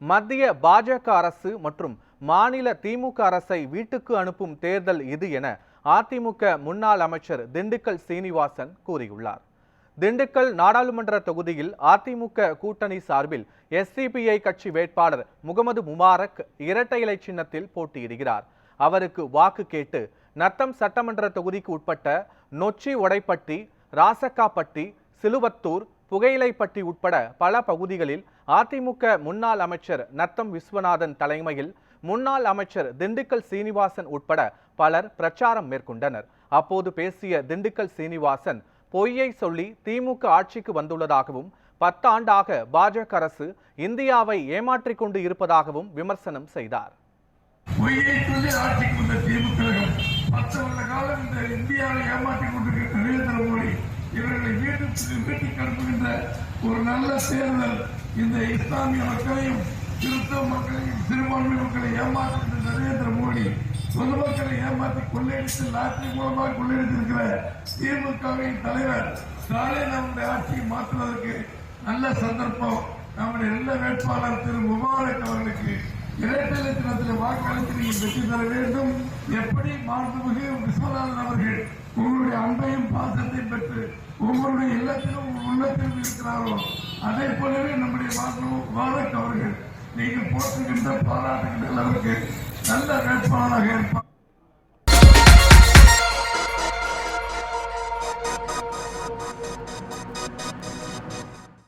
மத்திய பாஜக அரசு மற்றும் மாநில திமுக அரசை வீட்டுக்கு அனுப்பும் தேர்தல் இது என அதிமுக முன்னாள் அமைச்சர் திண்டுக்கல் சீனிவாசன் கூறியுள்ளார். திண்டுக்கல் நாடாளுமன்ற தொகுதியில் அதிமுக கூட்டணி சார்பில் எஸ்சிபிஐ கட்சி வேட்பாளர் முகமது முபாரக் இரட்டை இலை சின்னத்தில் போட்டியிடுகிறார். அவருக்கு வாக்கு கேட்டு நத்தம் சட்டமன்ற தொகுதிக்கு உட்பட்ட நொச்சி ஒடைப்பட்டி ராசக்காப்பட்டி சிலுவத்தூர் புகையிலைப்பட்டி உட்பட பல பகுதிகளில் அதிமுக முன்னாள் அமைச்சர் நத்தம் விஸ்வநாதன் தலைமையில் முன்னாள் அமைச்சர் திண்டுக்கல் சீனிவாசன் உட்பட பலர் பிரச்சாரம் மேற்கொண்டனர். அப்போது பேசிய திண்டுக்கல் சீனிவாசன் பொய்யை சொல்லி திமுக ஆட்சிக்கு வந்துள்ளதாகவும் பத்தாண்டாக பாஜக அரசு இந்தியாவை ஏமாற்றிக் கொண்டு இருப்பதாகவும் விமர்சனம் செய்தார். பொய்யை சொல்லி ஆட்சிக்கு வந்த ஒரு நல்ல தேர்தல் இந்த இஸ்லாமிய மக்களையும் கிறிஸ்தவ மக்களையும் சிறுபான்மை மக்களை ஏமாற்றுகின்ற நரேந்திர மோடி பொது மக்களை ஏமாற்றி கொள்ளையடித்து லாட்டரி மூலமாக கொள்ளையடித்திருக்கிற திமுகவின் தலைவர் ஸ்டாலின் அவருடைய ஆட்சியை மாற்றுவதற்கு நல்ல சந்தர்ப்பம். நம்முடைய நல்ல வேட்பாளர் திரு முபாரக் அவர்களுக்கு இரட்டை லட்சணத்தில் வாக்களித்து நீங்கள் வெற்றி தர வேண்டும். எப்படி மாண்புமிகு விஸ்வநாதன் அவர்கள் உங்களுடைய அன்பையும் பெற்று உங்களுடைய இல்லத்திலும் உங்கள் உள்ளத்திலும் இருக்கிறாரோ அதே போலவே நம்முடைய மாண்பு அவர்கள் நீங்கள் போற்றுகின்ற பாராட்டுகின்ற அளவுக்கு நல்ல வேட்பாளராக இருப்பார்.